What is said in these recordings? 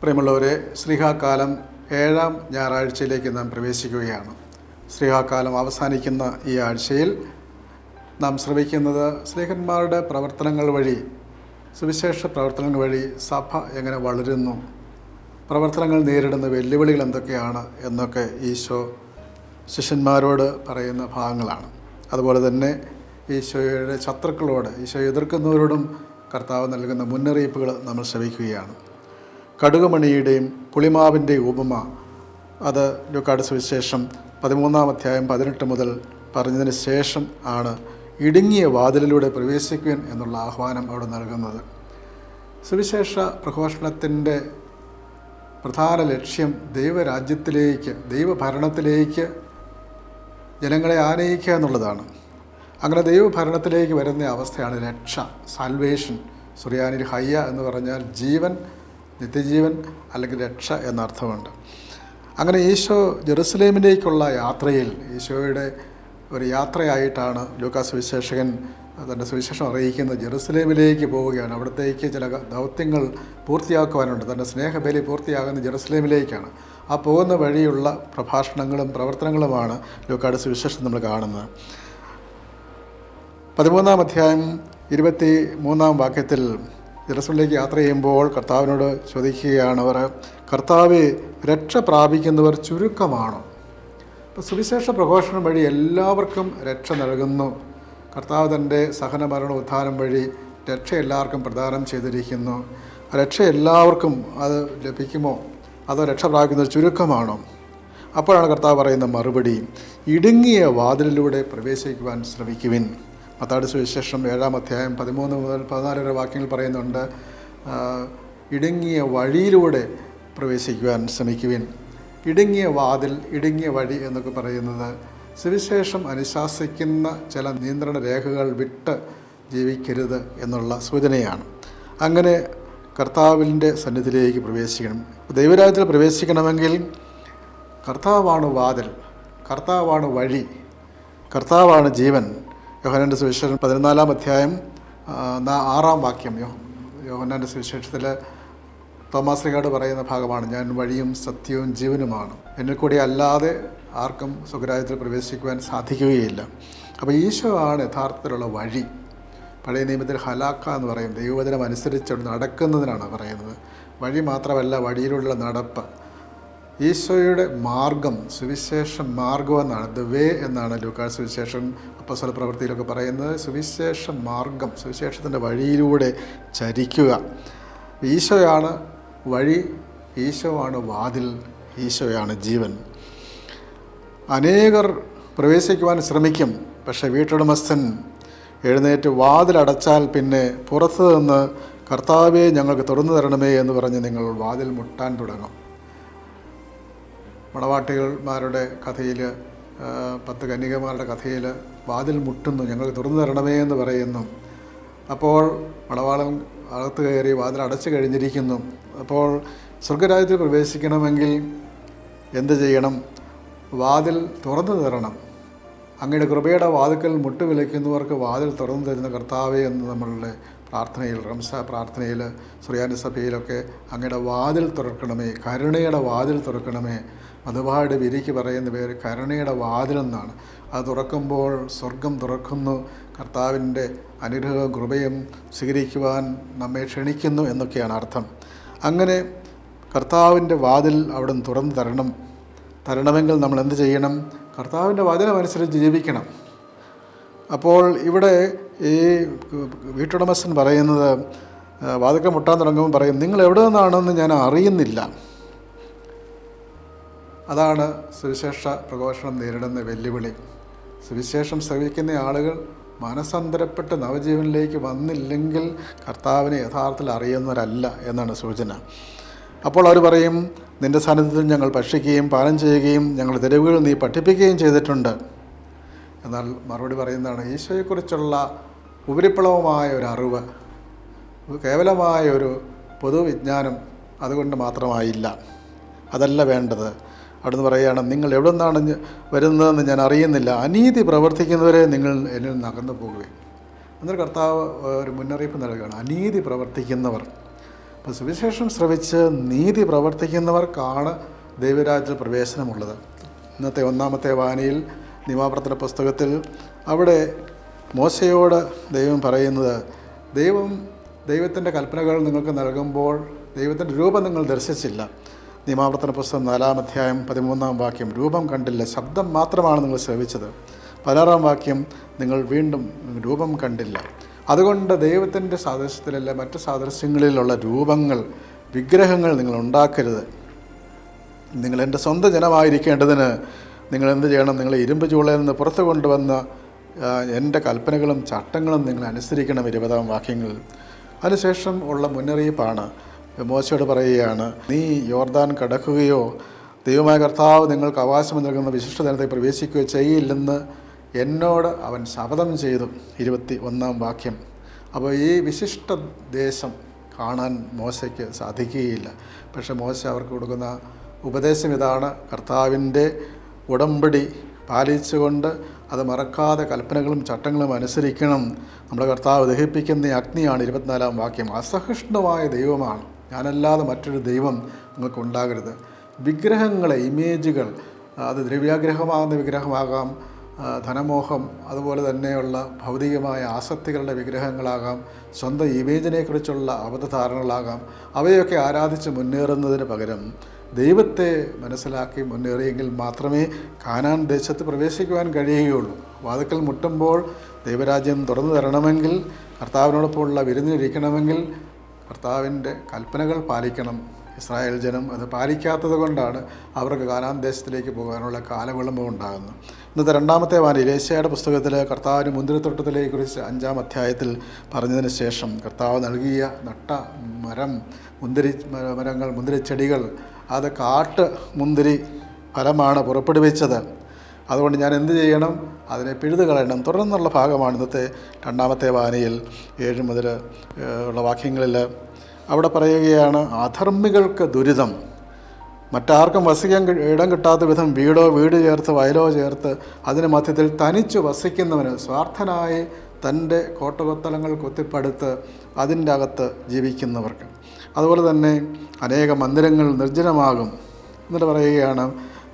പ്രിയമുള്ളവരെ ശ്രീഹാകാലം ഏഴാം ഞായറാഴ്ചയിലേക്ക് നാം പ്രവേശിക്കുകയാണ്. ശ്രീഹാകാലം അവസാനിക്കുന്ന ഈ ആഴ്ചയിൽ നാം ശ്രമിക്കുന്നത് സ്നേഹന്മാരുടെ പ്രവർത്തനങ്ങൾ വഴി സുവിശേഷ പ്രവർത്തനങ്ങൾ വഴി സഭ എങ്ങനെ വളരുന്നു പ്രവർത്തനങ്ങൾ നേരിടുന്ന വെല്ലുവിളികൾ എന്തൊക്കെയാണ് എന്നൊക്കെ ഈശോ ശിഷ്യന്മാരോട് പറയുന്ന ഭാഗങ്ങളാണ്. അതുപോലെ തന്നെ ഈശോയുടെ ശത്രുക്കളോട് ഈശോ എതിർക്കുന്നവരോടും കർത്താവ് നൽകുന്ന മുന്നറിയിപ്പുകൾ നമ്മൾ ശ്രമിക്കുകയാണ് കടുകുമണിയുടെയും പുളിമാവിന്റെയും ഉപമ. അത് ലൂക്കാട് സുവിശേഷം പതിമൂന്നാം അധ്യായം പതിനെട്ട് മുതൽ പറഞ്ഞതിന് ശേഷം ആണ് ഇടുങ്ങിയ വാതിലിലൂടെ പ്രവേശിക്കുവാൻ എന്നുള്ള ആഹ്വാനം അവിടെ നൽകുന്നത്. സുവിശേഷ പ്രഘോഷണത്തിന്റെ പ്രധാന ലക്ഷ്യം ദൈവരാജ്യത്തിലേക്ക് ദൈവഭരണത്തിലേക്ക് ജനങ്ങളെ ആനയിക്കുക എന്നുള്ളതാണ്. അങ്ങനെ ദൈവഭരണത്തിലേക്ക് വരുന്ന അവസ്ഥയാണ് രക്ഷ സാൽവേഷൻ സുറിയാനിൽ ഹയ്യ എന്ന് പറഞ്ഞാൽ ജീവൻ നിത്യജീവൻ അല്ലെങ്കിൽ രക്ഷ എന്നർത്ഥമുണ്ട് അങ്ങനെ ഈശോ ജെറുസലേമിലേക്കുള്ള യാത്രയിൽ ഈശോയുടെ ഒരു യാത്രയായിട്ടാണ് ലൂക്കാസ് സുവിശേഷകൻ തന്റെ സുവിശേഷം അറിയിക്കുന്നത്. ജെറുസലേമിലേക്ക് പോവുകയാണ്. അവിടത്തേക്ക് ചില ദൗത്യങ്ങൾ പൂർത്തിയാക്കുവാനുണ്ട്. തന്റെ സ്നേഹബലി പൂർത്തിയാകുന്ന ജെറുസലേമിലേക്കാണ്. ആ പോകുന്ന വഴിയുള്ള പ്രഭാഷണങ്ങളും പ്രവർത്തനങ്ങളുമാണ് ലൂക്കാട് സുവിശേഷം നമ്മൾ കാണുന്നത്. പതിമൂന്നാം അധ്യായം ഇരുപത്തി മൂന്നാം വാക്യത്തിൽ ജെറുസലേമിലേക്ക് യാത്ര ചെയ്യുമ്പോൾ കർത്താവിനോട് ചോദിക്കുകയാണ് അവർ കർത്താവ് രക്ഷ പ്രാപിക്കുന്നവർ ചുരുക്കമാണോ? അപ്പോൾ സുവിശേഷ പ്രഘോഷണം വഴി എല്ലാവർക്കും രക്ഷ നൽകുന്നു. കർത്താവ് തന്റെ സഹന മരണ ഉദ്ധാരം വഴി രക്ഷ എല്ലാവർക്കും പ്രദാനം ചെയ്തിരിക്കുന്നു. രക്ഷ എല്ലാവർക്കും അത് ലഭിക്കുമോ? അതോ രക്ഷ പ്രാപിക്കുന്നത് ചുരുക്കമാണോ? അപ്പോഴാണ് കർത്താവ് പറയുന്ന മറുപടി ഇടുങ്ങിയ വാതിലിലൂടെ പ്രവേശിക്കുവാൻ ശ്രമിക്കുവിൻ. മത്താട് സുവിശേഷം ഏഴാം അധ്യായം പതിമൂന്ന് മുതൽ പതിനാല് വരെ വാക്യങ്ങൾ പറയുന്നുണ്ട് ഇടുങ്ങിയ വഴിയിലൂടെ പ്രവേശിക്കുവാൻ ശ്രമിക്കുവിൻ. ഇടുങ്ങിയ വാതിൽ ഇടുങ്ങിയ വഴി എന്നൊക്കെ പറയുന്നത് സുവിശേഷം അനുശാസിക്കുന്ന ചില നിയന്ത്രണ രേഖകൾ വിട്ട് ജീവിക്കരുത് എന്നുള്ള സൂചനയാണ്. അങ്ങനെ കർത്താവിന്റെ സന്നിധിയിലേക്ക് പ്രവേശിക്കണം. ദൈവരാജ്യത്തിൽ പ്രവേശിക്കണമെങ്കിൽ കർത്താവാണ് വാതിൽ കർത്താവാണ് വഴി കർത്താവാണ് ജീവൻ. യോഹനാന്റെ സുവിശേഷം പതിനാലാം അധ്യായം ആറാം വാക്യം. യോ യോഹനാന്റെ സുവിശേഷത്തിൽ റിഗാർഡ് പറയുന്ന ഭാഗമാണ് ഞാൻ വഴിയും സത്യവും ജീവനുമാണ്. എന്നിൽ കൂടി അല്ലാതെ ആർക്കും സ്വകരാജ്യത്തിൽ പ്രവേശിക്കുവാൻ സാധിക്കുകയില്ല. അപ്പോൾ ഈശോ ആണ് യഥാർത്ഥത്തിലുള്ള വഴി. പഴയ നിയമത്തിൽ ഹലാക്ക എന്ന് പറയും. ദൈവവചനം അനുസരിച്ച് നടക്കുന്നതിനാണ് പറയുന്നത്. വഴി മാത്രമല്ല വഴിയിലുള്ള നടപ്പ്. ഈശോയുടെ മാർഗം സുവിശേഷ മാർഗം എന്നാണ്. ദ വേ എന്നാണ് ലൂക്കാസ് സുവിശേഷം അപ്പസ്വല പ്രവൃത്തിയിലൊക്കെ പറയുന്നത്. സുവിശേഷ മാർഗം സുവിശേഷത്തിന്റെ വഴിയിലൂടെ ചരിക്കുക. ഈശോയാണ് വഴി ഈശോയാണ് വാതിൽ ഈശോയാണ് ജീവൻ. അനേകർ പ്രവേശിക്കുവാൻ ശ്രമിക്കും പക്ഷേ വീട്ടുടമസ്ഥൻ എഴുന്നേറ്റ് വാതിലടച്ചാൽ പിന്നെ പുറത്തു നിന്ന് കർത്താവെ ഞങ്ങൾക്ക് തുറന്നു തരണമേ എന്ന് പറഞ്ഞ് നിങ്ങൾ വാതിൽ മുട്ടാൻ തുടങ്ങും. മണവാട്ടികന്മാരുടെ കഥയിൽ പത്ത് കന്യകമാരുടെ കഥയിൽ വാതിൽ മുട്ടുന്നു ഞങ്ങൾ തുറന്നു തരണമേ എന്ന് പറയുന്നു. അപ്പോൾ മണവാളൻ അകത്ത് കയറി വാതിൽ അടച്ചു കഴിഞ്ഞിരിക്കുന്നു. അപ്പോൾ സ്വർഗരാജ്യത്തിൽ പ്രവേശിക്കണമെങ്കിൽ എന്ത് ചെയ്യണം? വാതിൽ തുറന്നു തരണം. അങ്ങയുടെ കൃപയുടെ വാതുക്കൽ മുട്ടുവിലയ്ക്കുന്നവർക്ക് വാതിൽ തുറന്നു തരുന്ന കർത്താവേ എന്ന് നമ്മളുടെ പ്രാർത്ഥനയിൽ റംസ പ്രാർത്ഥനയിൽ സുറിയാനി സഭയിലൊക്കെ അങ്ങയുടെ വാതിൽ തുറക്കണമേ കരുണയുടെ വാതിൽ തുറക്കണമേ. മധുബായുടെ വിരിക്ക് പറയുന്ന പേര് കരുണയുടെ വാതിലെന്നാണ്. അത് തുറക്കുമ്പോൾ സ്വർഗം തുറക്കുന്നു. കർത്താവിന്റെ അനുഗ്രഹവും കൃപയും സ്വീകരിക്കുവാൻ നമ്മെ ക്ഷണിക്കുന്നു എന്നൊക്കെയാണ് അർത്ഥം. അങ്ങനെ കർത്താവിന്റെ വാതിൽ അവിടെ നിന്ന് തുറന്നു തരണം. തരണമെങ്കിൽ നമ്മൾ എന്ത് ചെയ്യണം? കർത്താവിന്റെ വചനമനുസരിച്ച് ജീവിക്കണം. അപ്പോൾ ഇവിടെ ഈ വീട്ടുടമസ്ഥൻ പറയുന്നത് വാതിക്കം മുട്ടാൻ തുടങ്ങുമ്പോൾ പറയും നിങ്ങൾ എവിടെ നിന്നാണെന്ന് ഞാൻ അറിയുന്നില്ല. അതാണ് സുവിശേഷ പ്രഘോഷണം നേരിടുന്ന വെല്ലുവിളി. സുവിശേഷം ശ്രവിക്കുന്ന ആളുകൾ മനസ്സന്തരപ്പെട്ട് നവജീവനിലേക്ക് വന്നില്ലെങ്കിൽ കർത്താവിനെ യഥാർത്ഥത്തിൽ അറിയുന്നവരല്ല എന്നാണ് സൂചന. അപ്പോൾ അവർ പറയും നിന്റെ സാന്നിധ്യത്തിൽ ഞങ്ങൾ ഭക്ഷിക്കുകയും പാനം ചെയ്യുകയും ഞങ്ങൾ തെരുവുകൾ നീ പഠിപ്പിക്കുകയും ചെയ്തിട്ടുണ്ട്. എന്നാൽ മറുപടി പറയുന്നതാണ് ഈശോയെക്കുറിച്ചുള്ള ഉപരിപ്ലവമായ ഒരു അറിവ് കേവലമായ ഒരു പൊതുവിജ്ഞാനം അതുകൊണ്ട് മാത്രമായില്ല. അതല്ല വേണ്ടത്. അവിടുന്ന് പറയുകയാണ് നിങ്ങൾ എവിടെ നിന്നാണ് വരുന്നതെന്ന് ഞാൻ അറിയുന്നില്ല. അനീതി പ്രവർത്തിക്കുന്നവരെ നിങ്ങൾ എന്നിൽ അകന്നു പോകുകയും എന്നൊരു കർത്താവ് ഒരു മുന്നറിയിപ്പ് നൽകുകയാണ് അനീതി പ്രവർത്തിക്കുന്നവർ. അപ്പോൾ സുവിശേഷം ശ്രവിച്ച് നീതി പ്രവർത്തിക്കുന്നവർക്കാണ് ദൈവരാജ്യത്തിൽ പ്രവേശനമുള്ളത്. ഇന്നത്തെ ഒന്നാമത്തെ വാനിയിൽ നിയമാവർത്തന പുസ്തകത്തിൽ അവിടെ മോശയോട് ദൈവം പറയുന്നത് ദൈവം ദൈവത്തിന്റെ കൽപ്പനകൾ നിങ്ങൾക്ക് നൽകുമ്പോൾ ദൈവത്തിന്റെ രൂപം നിങ്ങൾ ദർശിച്ചില്ല. നിയമാവർത്തന പുസ്തകം നാലാം അധ്യായം പതിമൂന്നാം വാക്യം. രൂപം കണ്ടില്ല ശബ്ദം മാത്രമാണ് നിങ്ങൾ ശ്രവിച്ചത്. പതിനാറാം വാക്യം നിങ്ങൾ വീണ്ടും രൂപം കണ്ടില്ല. അതുകൊണ്ട് ദൈവത്തിന്റെ സാദൃശ്യത്തിലല്ല മറ്റ് സാദൃശ്യങ്ങളിലുള്ള രൂപങ്ങൾ വിഗ്രഹങ്ങൾ നിങ്ങൾ ഉണ്ടാക്കരുത്. നിങ്ങൾ എന്റെ സ്വന്തം ജനമായിരിക്കേണ്ടതിന് നിങ്ങൾ എന്ത് ചെയ്യണം? നിങ്ങൾ ഇരുമ്പ് ചൂളയിൽ നിന്ന് പുറത്തു കൊണ്ടുവന്ന എന്റെ കൽപ്പനകളും ചട്ടങ്ങളും നിങ്ങൾ അനുസരിക്കണം. ഇരുപതാം വാക്യങ്ങളിൽ. അതിനുശേഷം ഉള്ള മുന്നറിയിപ്പാണ് മോശയോട് പറയുകയാണ് നീ യോർദാൻ കടക്കുകയോ ദൈവമായ കർത്താവ് നിങ്ങൾക്ക് അവകാശം നൽകുന്ന വിശിഷ്ട ജനത്തെ പ്രവേശിക്കുകയോ ചെയ്യില്ലെന്ന് എന്നോട് അവൻ ശപഥം ചെയ്തു. ഇരുപത്തി ഒന്നാം വാക്യം. അപ്പോൾ ഈ വിശിഷ്ട ദേശം കാണാൻ മോശയ്ക്ക് സാധിക്കുകയില്ല. പക്ഷേ മോശ അവർക്ക് കൊടുക്കുന്ന ഉപദേശം ഇതാണ്. കർത്താവിന്റെ ഉടമ്പടി പാലിച്ചുകൊണ്ട് അത് മറക്കാതെ കൽപ്പനകളും ചട്ടങ്ങളും അനുസരിക്കണം. നമ്മുടെ കർത്താവ് ദഹിപ്പിക്കുന്ന അഗ്നിയാണ് ഇരുപത്തിനാലാം വാക്യം. അസഹിഷ്ണുവായ ദൈവമാണ്. ഞാനല്ലാതെ മറ്റൊരു ദൈവം നിങ്ങൾക്കുണ്ടാകരുത്. വിഗ്രഹങ്ങളെ ഇമേജുകൾ അത് ദ്രവ്യാഗ്രഹമാകുന്ന വിഗ്രഹമാകാം ധനമോഹം അതുപോലെ തന്നെയുള്ള ഭൗതികമായ ആസക്തികളുടെ വിഗ്രഹങ്ങളാകാം സ്വന്തം ഇമേജിനെക്കുറിച്ചുള്ള അബദ്ധധാരണകളാകാം അവയൊക്കെ ആരാധിച്ച് മുന്നേറുന്നതിന് പകരം ദൈവത്തെ മനസ്സിലാക്കി മുന്നേറിയെങ്കിൽ മാത്രമേ കാനാൻ ദേശത്ത് പ്രവേശിക്കുവാൻ കഴിയുകയുള്ളൂ. വാതുക്കൽ മുട്ടുമ്പോൾ ദൈവരാജ്യം തുറന്നു തരണമെങ്കിൽ കർത്താവിനോടൊപ്പമുള്ള വിരുന്നിരിക്കണമെങ്കിൽ കർത്താവിന്റെ കൽപ്പനകൾ പാലിക്കണം. ഇസ്രായേൽ ജനം അത് പാലിക്കാത്തത് കൊണ്ടാണ് അവർക്ക് കാനാൻ ദേശത്തിലേക്ക് പോകാനുള്ള കാലവിളമ്പം ഉണ്ടാകുന്നത്. ഇന്നത്തെ രണ്ടാമത്തെ വാന ഇലേശയുടെ പുസ്തകത്തിൽ കർത്താവിന് മുന്തിരിത്തോട്ടത്തിലേക്ക് കുറിച്ച് അഞ്ചാം അധ്യായത്തിൽ പറഞ്ഞതിന് ശേഷം കർത്താവ് നൽകിയ നട്ട മരം മുന്തിരി മരങ്ങൾ മുന്തിരിച്ചെടികൾ അത് കാട്ട് മുന്തിരി ഫലമാണ് പുറപ്പെടുവിച്ചത്. അതുകൊണ്ട് ഞാൻ എന്ത് ചെയ്യണം? അതിനെ പിഴുതു കളയണം തുടർന്നുള്ള ഭാഗമാണ് ഇന്നത്തെ രണ്ടാമത്തെ വായനയിൽ ഏഴ് മുതൽ ഉള്ള വാക്യങ്ങളിൽ. അവിടെ പറയുകയാണ് അധർമ്മികൾക്ക് ദുരിതം. മറ്റാർക്കും വസിക്കാൻ ഇടം കിട്ടാത്ത വിധം വീടോ വീട് ചേർത്ത് വയലോ ചേർത്ത് അതിന് മധ്യത്തിൽ തനിച്ചു വസിക്കുന്നവന് സ്വാർത്ഥനായി തന്റെ കോട്ടകൊത്തലങ്ങൾ കൊത്തിപ്പടുത്ത് അതിന്റെ അകത്ത് ജീവിക്കുന്നവർക്ക്. അതുപോലെ തന്നെ അനേക മന്ദിരങ്ങൾ നിർജനമാകും. എന്നിട്ട് പറയുകയാണ്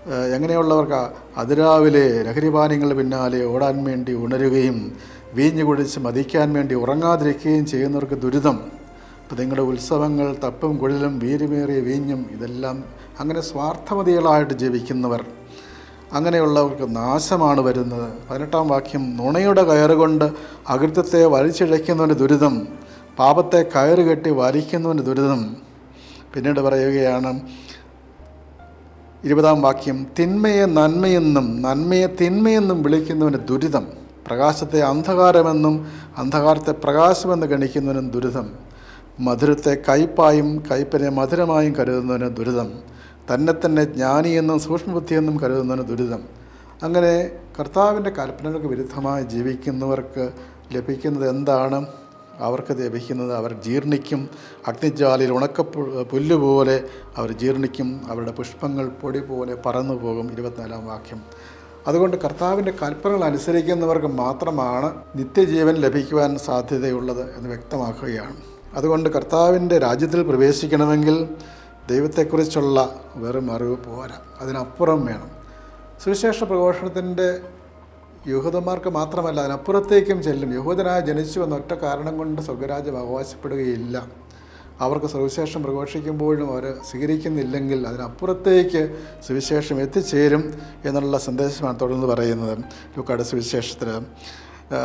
എങ്ങനെയുള്ളവർക്ക് അതിരാവിലെ ലഹരിപാനങ്ങളുടെ പിന്നാലെ ഓടാൻ വേണ്ടി ഉണരുകയും വീഞ്ഞു കുടിച്ച് മതിക്കാൻ വേണ്ടി ഉറങ്ങാതിരിക്കുകയും ചെയ്യുന്നവർക്ക് ദുരിതം. അപ്പം നിങ്ങളുടെ ഉത്സവങ്ങൾ തപ്പും കുഴലും വീരുമേറിയ വീഞ്ഞും ഇതെല്ലാം അങ്ങനെ സ്വാർത്ഥമതികളായിട്ട് ജീവിക്കുന്നവർ. അങ്ങനെയുള്ളവർക്ക് നാശമാണ് വരുന്നത്. പതിനെട്ടാം വാക്യം നുണയുടെ കയറുകൊണ്ട് അകൃത്യത്തെ വലിച്ചിഴയ്ക്കുന്നവന് ദുരിതം പാപത്തെ കയറുകെട്ടി വലിക്കുന്നവന് ദുരിതം. പിന്നീട് പറയുകയാണ് ഇരുപതാം വാക്യം തിന്മയെ നന്മയെന്നും നന്മയെ തിന്മയെന്നും വിളിക്കുന്നവന് ദുരിതം. പ്രകാശത്തെ അന്ധകാരമെന്നും അന്ധകാരത്തെ പ്രകാശമെന്ന് ഗണിക്കുന്നവനും ദുരിതം. മധുരത്തെ കയ്പായും കയ്പിനെ മധുരമായും കരുതുന്നവന് ദുരിതം. തന്നെ തന്നെ ജ്ഞാനിയെന്നും സൂക്ഷ്മബുദ്ധിയെന്നും കരുതുന്നവന് ദുരിതം. അങ്ങനെ കർത്താവിന്റെ കൽപ്പനകൾക്ക് വിരുദ്ധമായി ജീവിക്കുന്നവർക്ക് ലഭിക്കുന്നത് എന്താണ്? അവർക്ക് ലഭിക്കുന്നത് അവർ ജീർണിക്കും. അഗ്നിജ്വാലയിൽ ഉണക്ക പുല്ലുപോലെ അവർ ജീർണിക്കും. അവരുടെ പുഷ്പങ്ങൾ പൊടി പോലെ പറന്നു പോകും. ഇരുപത്തിനാലാം വാക്യം. അതുകൊണ്ട് കർത്താവിന്റെ കൽപ്പനകൾ അനുസരിക്കുന്നവർക്ക് മാത്രമാണ് നിത്യജീവൻ ലഭിക്കുവാൻ സാധ്യതയുള്ളത് എന്ന് വ്യക്തമാക്കുകയാണ്. അതുകൊണ്ട് കർത്താവിന്റെ രാജ്യത്തിൽ പ്രവേശിക്കണമെങ്കിൽ ദൈവത്തെക്കുറിച്ചുള്ള വെറും അറിവ് പോരാ. അതിനപ്പുറം വേണം. സുവിശേഷ പ്രഘോഷണത്തിന്റെ യഹൂദന്മാർക്ക് മാത്രമല്ല അതിനപ്പുറത്തേക്കും ചെല്ലും. യഹൂദനായി ജനിച്ചു എന്ന ഒറ്റ കാരണം കൊണ്ട് സ്വർഗരാജ്യം അവകാശപ്പെടുകയില്ല അവർക്ക് സുവിശേഷം പ്രഘോഷിക്കുമ്പോഴും അവർ സ്വീകരിക്കുന്നില്ലെങ്കിൽ അതിനപ്പുറത്തേക്ക് സുവിശേഷം എത്തിച്ചേരും എന്നുള്ള സന്ദേശമാണ് തുടർന്ന് പറയുന്നത്. ലുക്കാട് സുവിശേഷത്തിൽ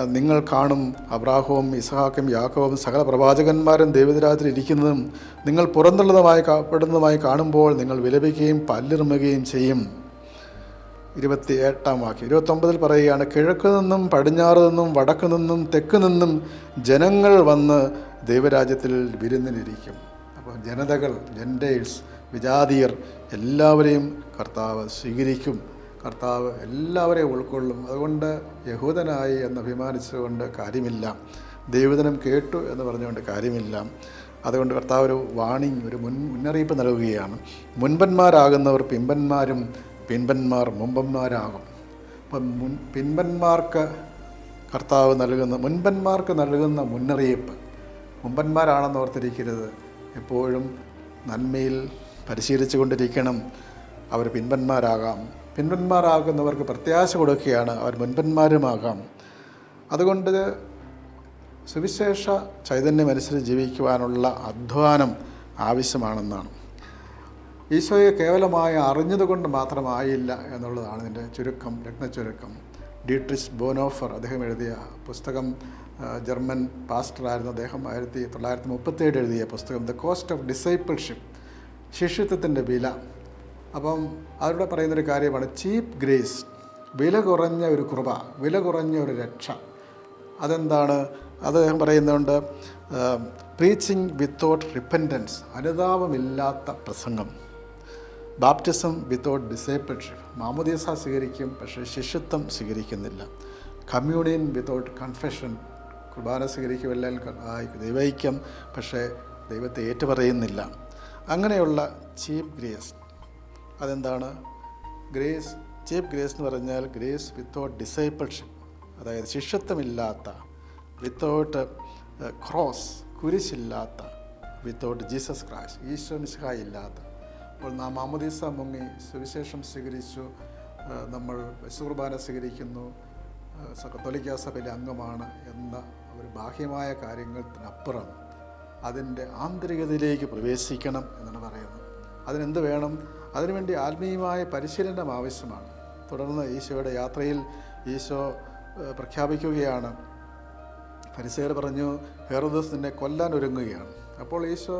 നിങ്ങൾ കാണും അബ്രാഹവും ഇസഹാക്കും യാക്കോവും സകല പ്രവാചകന്മാരും ദൈവരാജ്യത്തിൽ ഇരിക്കുന്നതും നിങ്ങൾ പുറന്തള്ളതുമായി കാപ്പെടുന്നതുമായി കാണുമ്പോൾ നിങ്ങൾ വിലപിക്കുകയും പല്ലിറുമുകയും ചെയ്യും. ഇരുപത്തി എട്ടാം വാക്യം. ഇരുപത്തൊമ്പതിൽ പറയുകയാണ് കിഴക്ക് നിന്നും പടിഞ്ഞാറ് നിന്നും വടക്ക് നിന്നും തെക്ക് നിന്നും ജനങ്ങൾ വന്ന് ദൈവരാജ്യത്തിൽ വിരുന്നിനിരിക്കും. അപ്പോൾ ജനതകൾ ജെൻഡേഴ്സ് വിജാതീയർ എല്ലാവരെയും കർത്താവ് സ്വീകരിക്കും. കർത്താവ് എല്ലാവരെയും ഉൾക്കൊള്ളും. അതുകൊണ്ട് യഹൂദനായി എന്ന് അഭിമാനിച്ചുകൊണ്ട് കാര്യമില്ല. ദൈവദിനം കേട്ടു എന്ന് പറഞ്ഞുകൊണ്ട് കാര്യമില്ല. അതുകൊണ്ട് കർത്താവ് ഒരു വാണിംഗ് ഒരു മുൻ മുന്നറിയിപ്പ് നൽകുകയാണ്. മുൻപന്മാരാകുന്നവർ പിമ്പന്മാരും പിൻപന്മാർ മുമ്പന്മാരാകും. അപ്പം മുൻ പിൻപന്മാർക്ക് കർത്താവ് നൽകുന്ന മുൻപന്മാർക്ക് നൽകുന്ന മുന്നറിയിപ്പ്. മുമ്പന്മാരാണെന്ന് ഓർത്തിരിക്കരുത്. എപ്പോഴും നന്മയിൽ പരിശീലിച്ചു കൊണ്ടിരിക്കണം. അവർ പിൻപന്മാരാകാം. പിൻപന്മാരാകുന്നവർക്ക് പ്രത്യാശ കൊടുക്കുകയാണ് അവർ മുൻപന്മാരുമാകാം. അതുകൊണ്ട് സുവിശേഷ ചൈതന്യമനുസരിച്ച് ജീവിക്കുവാനുള്ള അധ്വാനം ആവശ്യമാണെന്നാണ്. ഈശോയെ കേവലമായി അറിഞ്ഞതുകൊണ്ട് മാത്രമായില്ല എന്നുള്ളതാണ് ഇതിന്റെ ചുരുക്കം രത്നച്ചുരുക്കം ഡീട്രിസ് ബോനോഫർ അദ്ദേഹം എഴുതിയ പുസ്തകം ജർമ്മൻ പാസ്റ്ററായിരുന്നു അദ്ദേഹം ആയിരത്തി തൊള്ളായിരത്തി മുപ്പത്തേഴ് എഴുതിയ പുസ്തകം ദ കോസ്റ്റ് ഓഫ് ഡിസൈപ്പിൾഷിപ്പ് ശിഷ്യത്വത്തിന്റെ വില. അപ്പം അവരുടെ പറയുന്നൊരു കാര്യമാണ് ചീപ്പ് ഗ്രേസ് വില കുറഞ്ഞ ഒരു കൃപ വില കുറഞ്ഞ ഒരു രക്ഷ അതെന്താണ്? അത് അദ്ദേഹം പറയുന്നുണ്ട് പ്രീച്ചിങ് വിത്തൗട്ട് റിപ്പന്റൻസ് അനുതാപമില്ലാത്ത പ്രസംഗം ബാപ്റ്റിസം വിത്തൗട്ട് ഡിസേപ്പിൾഷിപ്പ് മാമുദീസ സ്വീകരിക്കും പക്ഷേ ശിഷ്യത്വം സ്വീകരിക്കുന്നില്ല. കമ്മ്യൂണിയൻ വിത്തൗട്ട് കൺഫെഷൻ കുർബാന സ്വീകരിക്കുമല്ല ദൈവൈക്യം പക്ഷേ ദൈവത്തെ ഏറ്റുപറയുന്നില്ല. അങ്ങനെയുള്ള ചീപ്പ് ഗ്രേസ് അതെന്താണ്? ഗ്രേസ് ചീപ്പ് ഗ്രേസ് എന്ന് പറഞ്ഞാൽ ഗ്രേസ് വിത്തൗട്ട് ഡിസേപ്പിൾഷിപ്പ് അതായത് ശിഷ്യത്വമില്ലാത്ത വിത്തൗട്ട് ക്രോസ് കുരിശില്ലാത്ത വിത്തൗട്ട് ജീസസ് ക്രൈസ്റ്റ് ഈശോ മിശിഹായി ഇല്ലാത്ത അപ്പോൾ നാം മാമുദീസ മുങ്ങി സുവിശേഷം സ്വീകരിച്ചു. നമ്മൾ വിശുകുർബാന സ്വീകരിക്കുന്നു. കത്തോലിക്ക സഭയിലെ അംഗമാണ് എന്ന ഒരു ബാഹ്യമായ കാര്യങ്ങൾക്കപ്പുറം അതിന്റെ ആന്തരികതയിലേക്ക് പ്രവേശിക്കണം എന്നാണ് പറയുന്നത്. അതിനെന്ത് വേണം? അതിനുവേണ്ടി ആത്മീയമായ പരിശീലനം ആവശ്യമാണ്. തുടർന്ന് ഈശോയുടെ യാത്രയിൽ ഈശോ പ്രഖ്യാപിക്കുകയാണ്. പരിസേർ പറഞ്ഞു ഹെറോദസ് നിന്നെ കൊല്ലാൻ ഒരുങ്ങുകയാണ്. അപ്പോൾ ഈശോ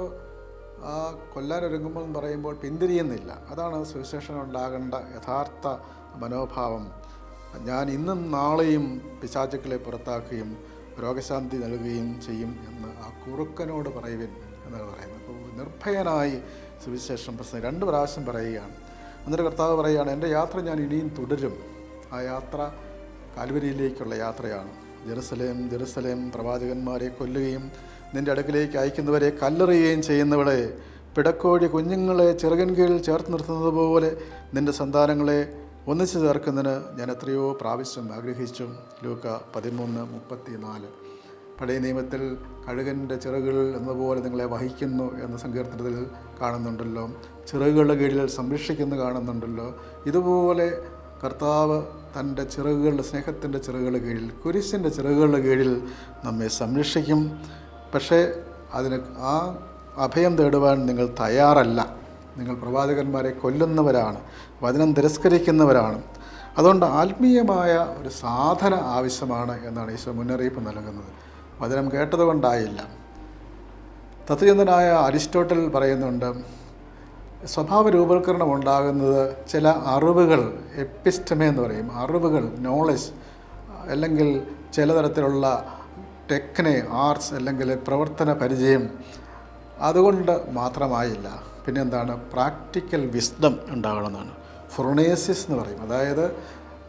എന്ന് പറയുമ്പോൾ പിന്തിരിയുന്നില്ല. അതാണ് സുവിശേഷം ഉണ്ടാകേണ്ട യഥാർത്ഥ മനോഭാവം. ഞാൻ ഇന്നും നാളെയും പിശാചുക്കളെ പുറത്താക്കുകയും രോഗശാന്തി നൽകുകയും ചെയ്യും എന്ന് ആ കുറുക്കനോട് പറയുവിൻ എന്നാണ് പറയുന്നത്. അപ്പോൾ നിർഭയനായി സുവിശേഷം പ്രസംഗം രണ്ട് പ്രാവശ്യം പറയുകയാണ്. എന്നിട്ട് കർത്താവ് പറയുകയാണ് എന്റെ യാത്ര ഞാൻ ഇനിയും തുടരും. ആ യാത്ര കാൽവരിയിലേക്കുള്ള യാത്രയാണ്. ജെറുസലേം ജെറുസലേം പ്രവാചകന്മാരെ കൊല്ലുകയും നിന്റെ അടുക്കിലേക്ക് അയക്കുന്നവരെ കല്ലെറിയുകയും ചെയ്യുന്നവളെ പിടക്കോഴി കുഞ്ഞുങ്ങളെ ചെറുകൻ കീഴിൽ ചേർത്ത് നിർത്തുന്നത് പോലെ നിന്റെ സന്താനങ്ങളെ ഒന്നിച്ചു ചേർക്കുന്നതിന് ഞാൻ എത്രയോ പ്രാവശ്യം ആഗ്രഹിച്ചു. ലൂക്ക പതിമൂന്ന് മുപ്പത്തി നാല് പഴയ നിയമത്തിൽ കഴുകന്റെ ചിറകുകൾ എന്നതുപോലെ നിങ്ങളെ വഹിക്കുന്നു എന്ന സങ്കീർത്തനത്തിൽ കാണുന്നുണ്ടല്ലോ. ചിറകുകളുടെ കീഴിൽ സംരക്ഷിക്കുന്നു കാണുന്നുണ്ടല്ലോ. ഇതുപോലെ കർത്താവ് തന്റെ ചിറകുകളുടെ സ്നേഹത്തിന്റെ ചിറകുകളുടെ കീഴിൽ കുരിശിന്റെ ചിറകുകളുടെ കീഴിൽ നമ്മെ സംരക്ഷിക്കും. പക്ഷേ അതിന് ആ അഭയം തേടുവാൻ നിങ്ങൾ തയ്യാറല്ല. നിങ്ങൾ പ്രവാചകന്മാരെ കൊല്ലുന്നവരാണ് വചനം തിരസ്കരിക്കുന്നവരാണ്. അതുകൊണ്ട് ആത്മീയമായ ഒരു സാധന ആവശ്യമാണ് എന്നാണ് ഈശോ മുന്നറിയിപ്പ് നൽകുന്നത്. വചനം കേട്ടതുകൊണ്ടായില്ല. തത്വചിന്തനായ അരിസ്റ്റോട്ടൽ പറയുന്നുണ്ട് സ്വഭാവ രൂപവൽക്കരണം ഉണ്ടാകുന്നത് ചില അറിവുകൾ എപ്പിസ്റ്റമേ എന്ന് പറയും. അറിവുകൾ നോളജ് അല്ലെങ്കിൽ ചില തരത്തിലുള്ള ടെക്നെ ആർട്സ് അല്ലെങ്കിൽ പ്രവർത്തന പരിചയം അതുകൊണ്ട് മാത്രമായില്ല. പിന്നെന്താണ്? Practical wisdom ഉണ്ടാകണമെന്നാണ്. ഫ്രൊണേസിസ് എന്ന് പറയും. അതായത്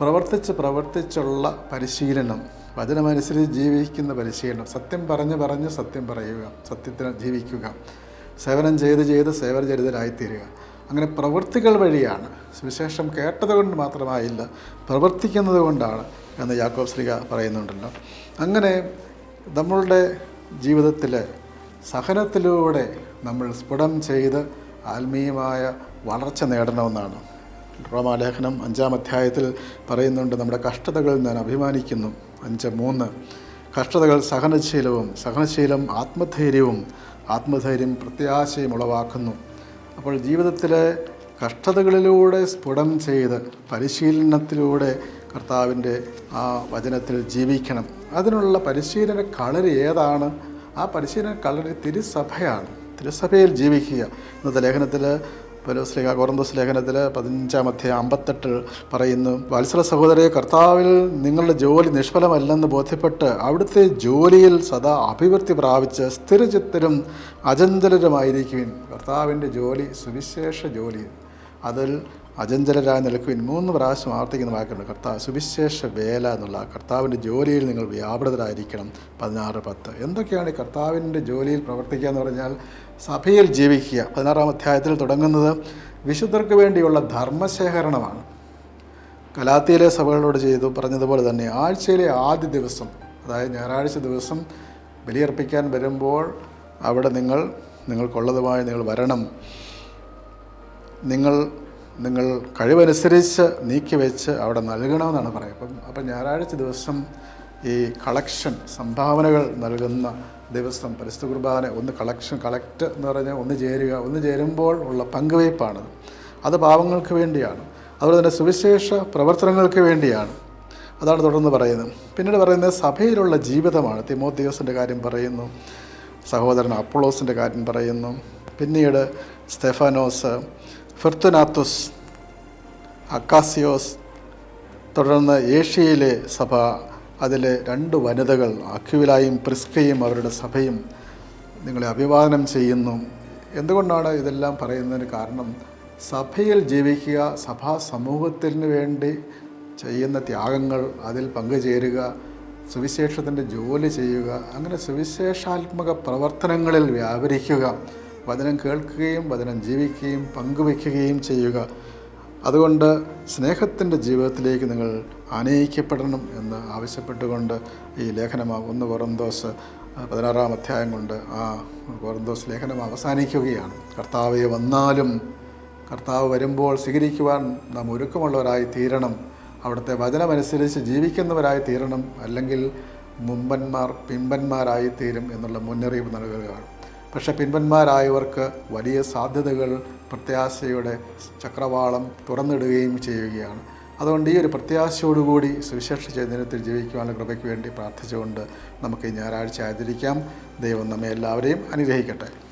പ്രവർത്തിച്ച് പ്രവർത്തിച്ചുള്ള പരിശീലനം. വചനമനുസരിച്ച് ജീവിക്കുന്ന പരിശീലനം. സത്യം പറഞ്ഞ് പറഞ്ഞ് സത്യം പറയുക. സത്യത്തിന് ജീവിക്കുക. സേവനം ചെയ്ത് ചെയ്ത് സേവനചരിതരായിത്തീരുക അങ്ങനെ പ്രവൃത്തികൾ വഴിയാണ്. സുവിശേഷം കേട്ടത് കൊണ്ട് മാത്രമായില്ല പ്രവർത്തിക്കുന്നത് കൊണ്ടാണ് എന്ന് യാക്കോബ് ശ്രീക പറയുന്നുണ്ടല്ലോ. അങ്ങനെ നമ്മളുടെ ജീവിതത്തിൽ സഹനത്തിലൂടെ നമ്മൾ സ്ഫുടം ചെയ്ത് ആത്മീയമായ വളർച്ച നേടണമെന്നാണ്. റോമാലേഖനം അഞ്ചാം അധ്യായത്തിൽ പറയുന്നുണ്ട് നമ്മുടെ കഷ്ടതകളിൽ ഞാൻ അഭിമാനിക്കുന്നു. അഞ്ച് മൂന്ന് കഷ്ടതകൾ സഹനശീലവും സഹനശീലം ആത്മധൈര്യവും ആത്മധൈര്യം പ്രത്യാശയും ഉളവാക്കുന്നു. അപ്പോൾ ജീവിതത്തിലെ കഷ്ടതകളിലൂടെ സ്ഫുടം ചെയ്ത് പരിശീലനത്തിലൂടെ കർത്താവിന്റെ ആ വചനത്തിൽ ജീവിക്കണം. അതിനുള്ള പരിശീലന കളരി ഏതാണ്? ആ പരിശീലന കളരി തിരുസഭയാണ്. തിരുസഭയിൽ ജീവിക്കുക. ഇന്നത്തെ ലേഖനത്തിൽ ശ്രീകാ കോറന്തോസ് ലേഖനത്തിൽ പതിനഞ്ചാം അധ്യായം അമ്പത്തെട്ട് പറയുന്നു വത്സര സഹോദരെ കർത്താവിൽ നിങ്ങളുടെ ജോലി നിഷ്ഫലമല്ലെന്ന് ബോധ്യപ്പെട്ട് അവിടുത്തെ ജോലിയിൽ സദാ അഭിവൃദ്ധി പ്രാപിച്ച് സ്ഥിരചിത്തരും അചഞ്ചലരുമായിരിക്കുവിൻ കർത്താവിന്റെ ജോലി സുവിശേഷ ജോലി. അതിൽ അചഞ്ചലരായി നിൽക്കുവിൻ മൂന്ന് പ്രാവശ്യം ആവർത്തിക്കുന്ന വാക്കുണ്ട് കർത്താവ് സുവിശേഷ വേല എന്നുള്ള കർത്താവിന്റെ ജോലിയിൽ നിങ്ങൾ വ്യാപൃതരായിരിക്കണം. പതിനാറ് പത്ത്. എന്തൊക്കെയാണ് കർത്താവിന്റെ ജോലിയിൽ പ്രവർത്തിക്കുക എന്ന് പറഞ്ഞാൽ? സഭയിൽ ജീവിക്കുക. പതിനാറാം അധ്യായത്തിൽ തുടങ്ങുന്നത് വിശുദ്ധർക്ക് വേണ്ടിയുള്ള ധർമ്മശേഖരണമാണ്. കലാത്തിയിലെ സഭകളോട് ചെയ്തു പറഞ്ഞതുപോലെ തന്നെ ആഴ്ചയിലെ ആദ്യ ദിവസം അതായത് ഞായറാഴ്ച ദിവസം ബലിയർപ്പിക്കാൻ വരുമ്പോൾ അവിടെ നിങ്ങൾ നിങ്ങൾക്കുള്ളതുമായി നിങ്ങൾ വരണം. നിങ്ങൾ നിങ്ങൾ കഴിവനുസരിച്ച് നീക്കി വെച്ച് അവിടെ നൽകണമെന്നാണ് പറയുക. അപ്പം അപ്പം ഞായറാഴ്ച ദിവസം ഈ കളക്ഷൻ സംഭാവനകൾ നൽകുന്ന ദിവസം പരിസ്ഥിതി കുർബാന ഒന്ന് കളക്ഷൻ കളക്ട് എന്ന് പറഞ്ഞാൽ ഒന്ന് ചേരുക. ഒന്ന് ചേരുമ്പോൾ ഉള്ള പങ്കുവയ്പ്പാണ്. അത് പാവങ്ങൾക്ക് വേണ്ടിയാണ്. അതുപോലെ തന്നെ സുവിശേഷ പ്രവർത്തനങ്ങൾക്ക് വേണ്ടിയാണ്. അതാണ് തുടർന്ന് പറയുന്നത്. പിന്നീട് പറയുന്നത് സഭയിലുള്ള ജീവിതമാണ്. തിമോത്തിയോസിന്റെ കാര്യം പറയുന്നു. സഹോദരൻ അപ്പോളോസിന്റെ കാര്യം പറയുന്നു. പിന്നീട് സ്റ്റെഫാനോസ് ഫെർത്തുനാത്തുസ് അക്കാസിയോസ് തുടർന്ന് ഏഷ്യയിലെ സഭ അതിലെ രണ്ട് വനിതകൾ അക്യുവിലായും പ്രിസ്കയും അവരുടെ സഭയും നിങ്ങളെ അഭിവാദനം ചെയ്യുന്നു. എന്തുകൊണ്ടാണ് ഇതെല്ലാം പറയുന്നതിന് കാരണം? സഭയിൽ ജീവിക്കുക സഭാ സമൂഹത്തിന് വേണ്ടി ചെയ്യുന്ന ത്യാഗങ്ങൾ അതിൽ പങ്കുചേരുക സുവിശേഷത്തിന്റെ ജോലി ചെയ്യുക അങ്ങനെ സുവിശേഷാത്മക പ്രവർത്തനങ്ങളിൽ വ്യാപരിക്കുക വചനം കേൾക്കുകയും വചനം ജീവിക്കുകയും പങ്കുവയ്ക്കുകയും ചെയ്യുക. അതുകൊണ്ട് സ്നേഹത്തിന്റെ ജീവിതത്തിലേക്ക് നിങ്ങൾ ആനയിക്കപ്പെടണം എന്ന് ആവശ്യപ്പെട്ടുകൊണ്ട് ഈ ലേഖനം ഒന്ന് കൊറന്തോസ് പതിനാറാം അധ്യായം കൊണ്ട് ആ കൊറന്തോസ് ലേഖനം അവസാനിക്കുകയാണ്. കർത്താവെ വന്നാലും കർത്താവ് വരുമ്പോൾ സ്വീകരിക്കുവാൻ നാം ഒരുക്കമുള്ളവരായി തീരണം. അവിടുത്തെ വചനമനുസരിച്ച് ജീവിക്കുന്നവരായി തീരണം. അല്ലെങ്കിൽ മുമ്പന്മാർ പിമ്പന്മാരായി തീരും എന്നുള്ള മുന്നറിയിപ്പ് നൽകുകയാണ്. പക്ഷേ പിൻപന്മാരായവർക്ക് വലിയ സാധ്യതകൾ പ്രത്യാശയുടെ ചക്രവാളം തുറന്നിടുകയും ചെയ്യുകയാണ്. അതുകൊണ്ട് ഈ ഒരു പ്രത്യാശയോടുകൂടി സുവിശേഷ ചൈതന്യത്തിൽ ജീവിക്കുവാനുള്ള കൃപയ്ക്ക് വേണ്ടി പ്രാർത്ഥിച്ചുകൊണ്ട് നമുക്ക് ഈ ഞായറാഴ്ച ആചരിക്കാം. ദൈവം നമ്മെ എല്ലാവരെയും അനുഗ്രഹിക്കട്ടെ.